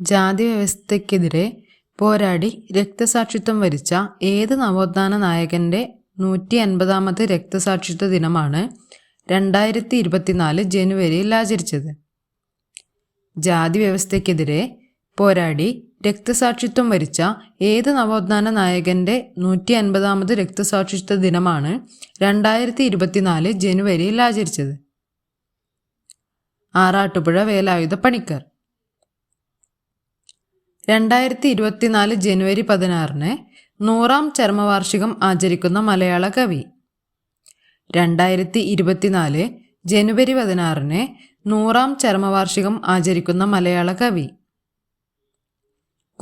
ജാതി വ്യവസ്ഥയ്ക്കെതിരെ പോരാടി രക്തസാക്ഷിത്വം വരിച്ച ഏത് നവോത്ഥാന നായകന്റെ നൂറ്റി അൻപതാമത് രക്തസാക്ഷിത്വ ദിനമാണ് രണ്ടായിരത്തി ഇരുപത്തിനാല് ജനുവരിയിൽ ആചരിച്ചത്? ജാതി വ്യവസ്ഥയ്ക്കെതിരെ പോരാടി രക്തസാക്ഷിത്വം വരിച്ച ഏത് നവോത്ഥാന നായകന്റെ നൂറ്റി അൻപതാമത് രക്തസാക്ഷിത്വ ദിനമാണ് രണ്ടായിരത്തി ഇരുപത്തിനാല് ജനുവരിയിൽ ആചരിച്ചത്? ആറാട്ടുപുഴ വേലായുധ പണിക്കർ രണ്ടായിരത്തി ഇരുപത്തിനാല് ജനുവരി പതിനാറിന് നൂറാം ചർമ്മവാർഷികം ആചരിക്കുന്ന മലയാള കവി. രണ്ടായിരത്തി ഇരുപത്തിനാല് ജനുവരി പതിനാറിന് നൂറാം ചരമവാർഷികം ആചരിക്കുന്ന മലയാള കവി.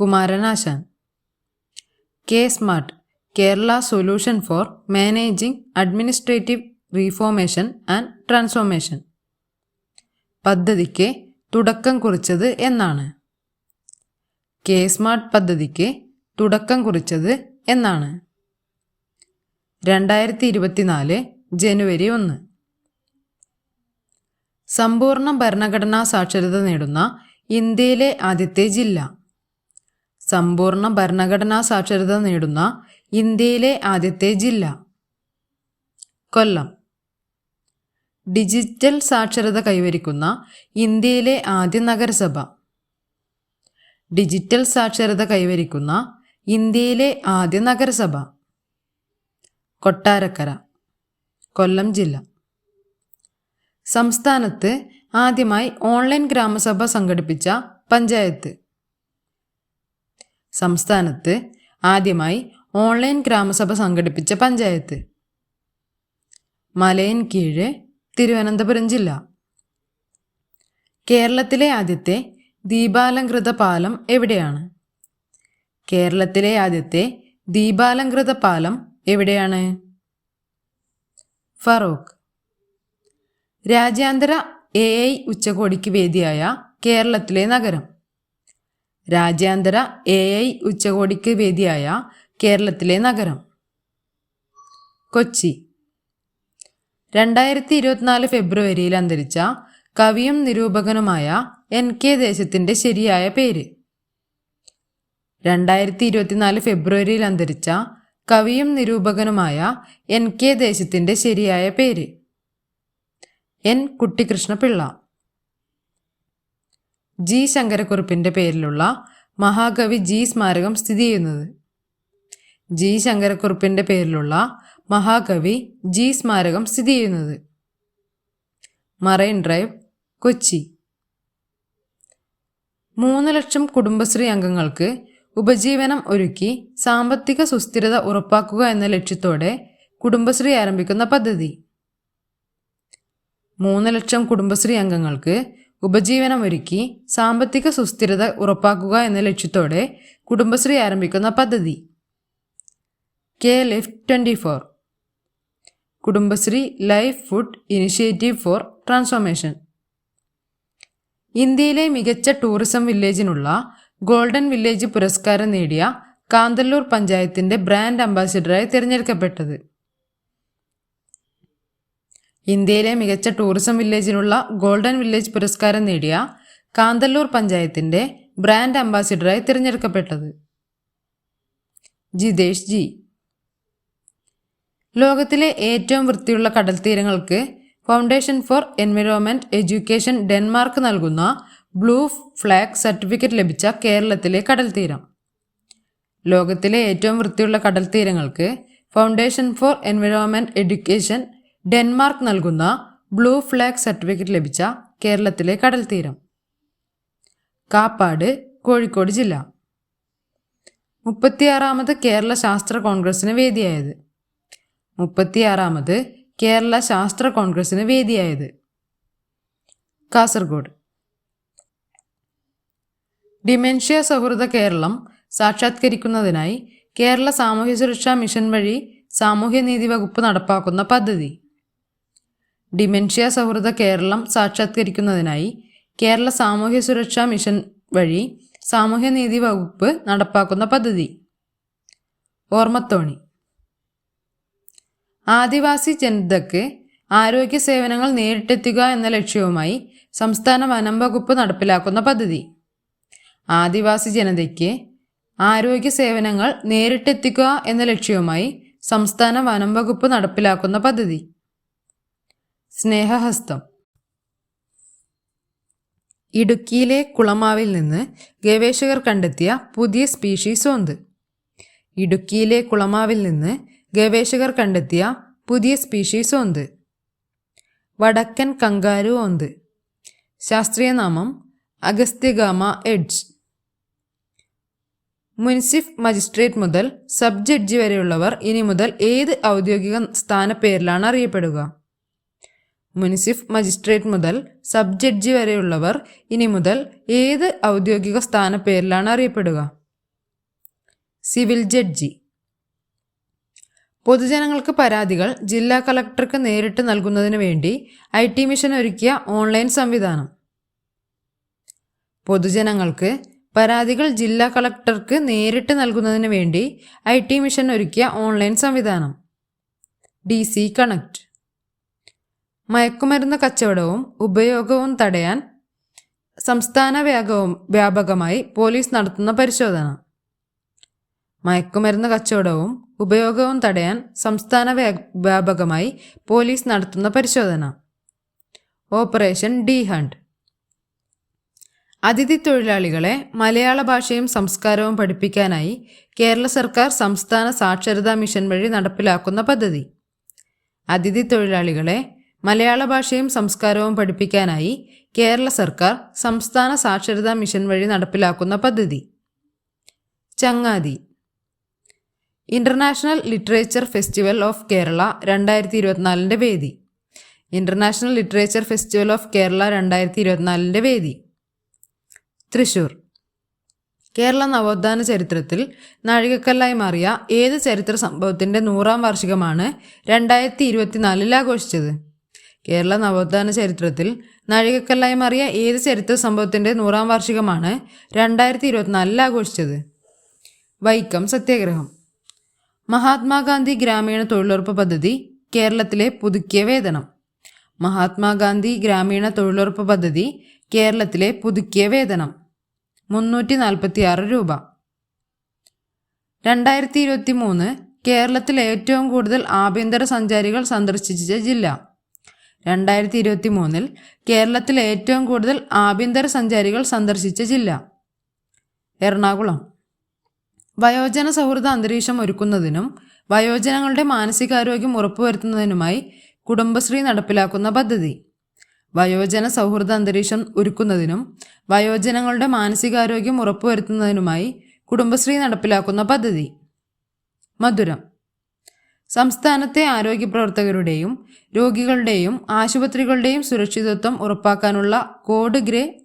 Kumaranasan. K smart Kerala solution for managing administrative reformation and transformation. പദ്ധതിക്ക് തുടക്കം കുറിച്ചത് എന്നാണ്. കെ സ്മാർട്ട് പദ്ധതിക്ക് തുടക്കം കുറിച്ചത് എന്നാണ്. രണ്ടായിരത്തി ഇരുപത്തിനാല് ജനുവരി ഒന്ന്. സമ്പൂർണ ഭരണഘടനാ സാക്ഷരത നേടുന്ന ഇന്ത്യയിലെ ആദ്യത്തെ ജില്ല. സമ്പൂർണ ഭരണഘടനാ സാക്ഷരത നേടുന്ന ഇന്ത്യയിലെ ആദ്യത്തെ ജില്ല. കൊല്ലം. ഡിജിറ്റൽ സാക്ഷരത കൈവരിക്കുന്ന ഇന്ത്യയിലെ ആദ്യ നഗരസഭ. ഡിജിറ്റൽ സാക്ഷരത കൈവരിക്കുന്ന ഇന്ത്യയിലെ ആദ്യ നഗരസഭ. കൊട്ടാരക്കര കൊല്ലം ജില്ല. സംസ്ഥാനത്ത് ആദ്യമായി ഓൺലൈൻ ഗ്രാമസഭ സംഘടിപ്പിച്ച പഞ്ചായത്ത്. സംസ്ഥാനത്ത് ആദ്യമായി ഓൺലൈൻ ഗ്രാമസഭ സംഘടിപ്പിച്ച പഞ്ചായത്ത്. മലയൻ കീഴ് തിരുവനന്തപുരം ജില്ല. കേരളത്തിലെ ആദ്യത്തെ ദീപാലംകൃത പാലം എവിടെയാണ്? കേരളത്തിലെ ആദ്യത്തെ ദീപാലംകൃത പാലം എവിടെയാണ്? ഫറൂഖ് രാജ്യാന്തര എ ഐ ഉച്ചകോടിക്ക് വേദിയായ കേരളത്തിലെ നഗരം. രാജ്യാന്തര എ ഐ ഉച്ചകോടിക്ക് വേദിയായ കേരളത്തിലെ നഗരം. കൊച്ചി. രണ്ടായിരത്തി ഇരുപത്തിനാല് ഫെബ്രുവരിയിൽ അന്തരിച്ച കവിയും നിരൂപകനുമായ എൻ കെ ദേശത്തിന്റെ ശരിയായ പേര്. രണ്ടായിരത്തി ഇരുപത്തിനാല് ഫെബ്രുവരിയിൽ അന്തരിച്ച കവിയും നിരൂപകനുമായ എൻ കെ ദേശത്തിന്റെ ശരിയായ പേര്. എൻ കുട്ടിക്കൃഷ്ണപിള്ള ജി ശങ്കരക്കുറുപ്പിന്റെ പേരിലുള്ള മഹാകവി ജി സ്മാരകം സ്ഥിതി ചെയ്യുന്നത്. ജി ശങ്കരക്കുറുപ്പിന്റെ പേരിലുള്ള മഹാകവി ജി സ്മാരകം സ്ഥിതി ചെയ്യുന്നത്. Marine drive Kochi. മൂന്ന് ലക്ഷം കുടുംബശ്രീ അംഗങ്ങൾക്ക് ഉപജീവനം ഒരുക്കി സാമ്പത്തിക സുസ്ഥിരത ഉറപ്പാക്കുക എന്ന ലക്ഷ്യത്തോടെ കുടുംബശ്രീ ആരംഭിക്കുന്ന പദ്ധതി. മൂന്ന് ലക്ഷം കുടുംബശ്രീ അംഗങ്ങൾക്ക് ഉപജീവനം ഒരുക്കി സാമ്പത്തിക സുസ്ഥിരത ഉറപ്പാക്കുക എന്ന ലക്ഷ്യത്തോടെ കുടുംബശ്രീ ആരംഭിക്കുന്ന പദ്ധതി. K lift twenty four. Kudumbashree life food initiative for transformation. ഇന്ത്യയിലെ മികച്ച ടൂറിസം വില്ലേജിനുള്ള ഗോൾഡൻ വില്ലേജ് പുരസ്കാരം നേടിയ കാന്തല്ലൂർ പഞ്ചായത്തിന്റെ ബ്രാൻഡ് അംബാസിഡറായി തിരഞ്ഞെടുക്കപ്പെട്ടത്. ഇന്ത്യയിലെ മികച്ച ടൂറിസം വില്ലേജിനുള്ള ഗോൾഡൻ വില്ലേജ് പുരസ്കാരം നേടിയ കാന്തല്ലൂർ പഞ്ചായത്തിന്റെ ബ്രാൻഡ് അംബാസിഡറായി തിരഞ്ഞെടുക്കപ്പെട്ടത്. ജിതേഷ് ജി. ലോകത്തിലെ ഏറ്റവും വൃത്തിയുള്ള കടൽത്തീരങ്ങൾക്ക് foundation for environment education Denmark നൽകുന്ന ബ്ലൂ ഫ്ലാഗ് സർട്ടിഫിക്കറ്റ് ലഭിച്ച കേരളത്തിലെ കടൽത്തീരം. ലോകത്തിലെ ഏറ്റവും വൃത്തിയുള്ള കടൽത്തീരങ്ങൾക്ക് foundation for environment education Denmark നൽകുന്ന ബ്ലൂ ഫ്ലാഗ് സർട്ടിഫിക്കറ്റ് ലഭിച്ച കേരളത്തിലെ കടൽത്തീരം. കാപ്പാട് കോഴിക്കോട് ജില്ല. മുപ്പത്തിയാറാമത് കേരള ശാസ്ത്ര കോൺഗ്രസിന് വേദിയായത്. മുപ്പത്തിയാറാമത് കേരള ശാസ്ത്ര കോൺഗ്രസിന് വേദിയായത്. കാസർഗോഡ്. ഡിമെൻഷ്യ സൗഹൃദ കേരളം സാക്ഷാത്കരിക്കുന്നതിനായി കേരള സാമൂഹ്യ സുരക്ഷാ മിഷൻ വഴി സാമൂഹ്യനീതി വകുപ്പ് നടപ്പാക്കുന്ന പദ്ധതി. ഡിമെൻഷ്യ സൗഹൃദ കേരളം സാക്ഷാത്കരിക്കുന്നതിനായി കേരള സാമൂഹ്യ സുരക്ഷാ മിഷൻ വഴി സാമൂഹ്യനീതി വകുപ്പ് നടപ്പാക്കുന്ന പദ്ധതി. ഓർമ്മത്തോണി. ആദിവാസി ജനതയ്ക്ക് ആരോഗ്യ സേവനങ്ങൾ നേരിട്ടെത്തുക എന്ന ലക്ഷ്യവുമായി സംസ്ഥാന വനം വകുപ്പ് നടപ്പിലാക്കുന്ന പദ്ധതി. ആദിവാസി ജനതയ്ക്ക് ആരോഗ്യ സേവനങ്ങൾ നേരിട്ടെത്തിക്കുക എന്ന ലക്ഷ്യവുമായി സംസ്ഥാന വനം വകുപ്പ് നടപ്പിലാക്കുന്ന പദ്ധതി. സ്നേഹഹസ്തം. ഇടുക്കിയിലെ കുളമാവിൽ നിന്ന് ഗവേഷകർ കണ്ടെത്തിയ പുതിയ സ്പീഷീസ് ഓന്ത് ഇടുക്കിയിലെ കുളമാവിൽ നിന്ന് ഗവേഷകർ കണ്ടെത്തിയ പുതിയ സ്പീഷീസ് ഓന്ത് വടക്കൻ കങ്കാരു ഓന്ത് ശാസ്ത്രീയ നാമം അഗസ്ത്യഗാമ എഡ്ജ്. മുൻസിഫ് മജിസ്ട്രേറ്റ് മുതൽ സബ് ജഡ്ജി വരെയുള്ളവർ ഇനി മുതൽ ഏത് ഔദ്യോഗിക സ്ഥാനപ്പേരിലാണ് അറിയപ്പെടുക? മുനിസിഫ് മജിസ്ട്രേറ്റ് മുതൽ സബ് ജഡ്ജി വരെയുള്ളവർ ഇനി മുതൽ ഏത് ഔദ്യോഗിക സ്ഥാനപ്പേരിലാണ് അറിയപ്പെടുക? Civil judge. പൊതുജനങ്ങൾക്ക് പരാതികൾ ജില്ലാ കളക്ടർക്ക് നേരിട്ട് നൽകുന്നതിന് വേണ്ടി ഐ ടി മിഷൻ ഒരുക്കിയ ഓൺലൈൻ സംവിധാനം. പൊതുജനങ്ങൾക്ക് പരാതികൾ ജില്ലാ കളക്ടർക്ക് നേരിട്ട് നൽകുന്നതിന് വേണ്ടി ഐ ടി മിഷൻ ഒരുക്കിയ ഓൺലൈൻ സംവിധാനം. D C connect. മയക്കുമരുന്ന് കച്ചവടവും ഉപയോഗവും തടയാൻ സംസ്ഥാന വ്യാപകവും വ്യാപകമായി പോലീസ് നടത്തുന്ന പരിശോധന. മയക്കുമരുന്ന് കച്ചവടവും ഉപയോഗവും തടയാൻ സംസ്ഥാന വ്യാ- വ്യാപകമായി പോലീസ് നടത്തുന്ന പരിശോധന. Operation D hunt. അതിഥി തൊഴിലാളികളെ മലയാള ഭാഷയും സംസ്കാരവും പഠിപ്പിക്കാനായി കേരള സർക്കാർ സംസ്ഥാന സാക്ഷരതാ മിഷൻ വഴി നടപ്പിലാക്കുന്ന പദ്ധതി. അതിഥി തൊഴിലാളികളെ മലയാള ഭാഷയും സംസ്കാരവും പഠിപ്പിക്കാനായി കേരള സർക്കാർ സംസ്ഥാന സാക്ഷരതാ മിഷൻ വഴി നടപ്പിലാക്കുന്ന പദ്ധതി. ചങ്ങാതി. International literature festival of Kerala രണ്ടായിരത്തി ഇരുപത്തിനാലിന്റെ വേദി. International literature festival of Kerala രണ്ടായിരത്തി ഇരുപത്തിനാലിന്റെ വേദി. തൃശൂർ. കേരള നവോത്ഥാന ചരിത്രത്തിൽ നാഴികക്കല്ലായി മാറിയ ഏത് ചരിത്ര സംഭവത്തിന്റെ നൂറാം വാർഷികമാണ് രണ്ടായിരത്തി ഇരുപത്തിനാലിൽ ആഘോഷിച്ചത്? കേരള നവോത്ഥാന ചരിത്രത്തിൽ നാഴികക്കല്ലായി മാറിയ ഏത് ചരിത്ര സംഭവത്തിന്റെ നൂറാം വാർഷികമാണ് രണ്ടായിരത്തി ഇരുപത്തിനാലിൽ ആഘോഷിച്ചത്? വൈക്കം സത്യാഗ്രഹം. മഹാത്മാഗാന്ധി ഗ്രാമീണ തൊഴിലുറപ്പ് പദ്ധതി കേരളത്തിലെ പുതുക്കിയ വേതനം. മഹാത്മാഗാന്ധി ഗ്രാമീണ തൊഴിലുറപ്പ് പദ്ധതി കേരളത്തിലെ പുതുക്കിയ വേതനം. മുന്നൂറ്റി നാൽപ്പത്തി ആറ് രൂപ. രണ്ടായിരത്തി ഇരുപത്തി മൂന്ന് കേരളത്തിൽ ഏറ്റവും കൂടുതൽ ആഭ്യന്തര സഞ്ചാരികൾ സന്ദർശിച്ച ജില്ല. രണ്ടായിരത്തി ഇരുപത്തി മൂന്നിൽ കേരളത്തിൽ ഏറ്റവും കൂടുതൽ ആഭ്യന്തര സഞ്ചാരികൾ സന്ദർശിച്ച ജില്ല. എറണാകുളം. വയോജന സൗഹൃദ അന്തരീക്ഷം ഒരുക്കുന്നതിനും വയോജനങ്ങളുടെ മാനസികാരോഗ്യം ഉറപ്പുവരുത്തുന്നതിനുമായി കുടുംബശ്രീ നടപ്പിലാക്കുന്ന പദ്ധതി. വയോജന സൗഹൃദ അന്തരീക്ഷം ഒരുക്കുന്നതിനും വയോജനങ്ങളുടെ മാനസികാരോഗ്യം ഉറപ്പുവരുത്തുന്നതിനുമായി കുടുംബശ്രീ നടപ്പിലാക്കുന്ന പദ്ധതി. മധുരം. സംസ്ഥാനത്തെ ആരോഗ്യ പ്രവർത്തകരുടെയും രോഗികളുടെയും ആശുപത്രികളുടെയും സുരക്ഷിതത്വം ഉറപ്പാക്കാനുള്ള കോഡ് ഗ്രേ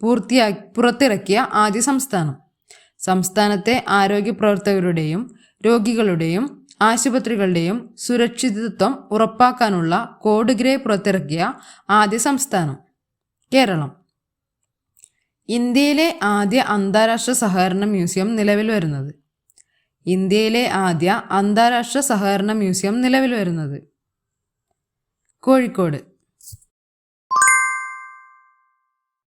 പൂർത്തിയാ പുറത്തിറക്കിയ ആദ്യ സംസ്ഥാനം. സംസ്ഥാനത്തെ ആരോഗ്യ പ്രവർത്തകരുടെയും രോഗികളുടെയും ആശുപത്രികളുടെയും സുരക്ഷിതത്വം ഉറപ്പാക്കാനുള്ള കോഡ് ഗ്രേ പുറത്തിറക്കിയ ആദ്യ സംസ്ഥാനം കേരളം. ഇന്ത്യയിലെ ആദ്യ അന്താരാഷ്ട്ര സഹകരണ മ്യൂസിയം നിലവിൽ വരുന്നത്. ഇന്ത്യയിലെ ആദ്യ അന്താരാഷ്ട്ര സഹകരണ മ്യൂസിയം നിലവിൽ വരുന്നത്. കോഴിക്കോട്.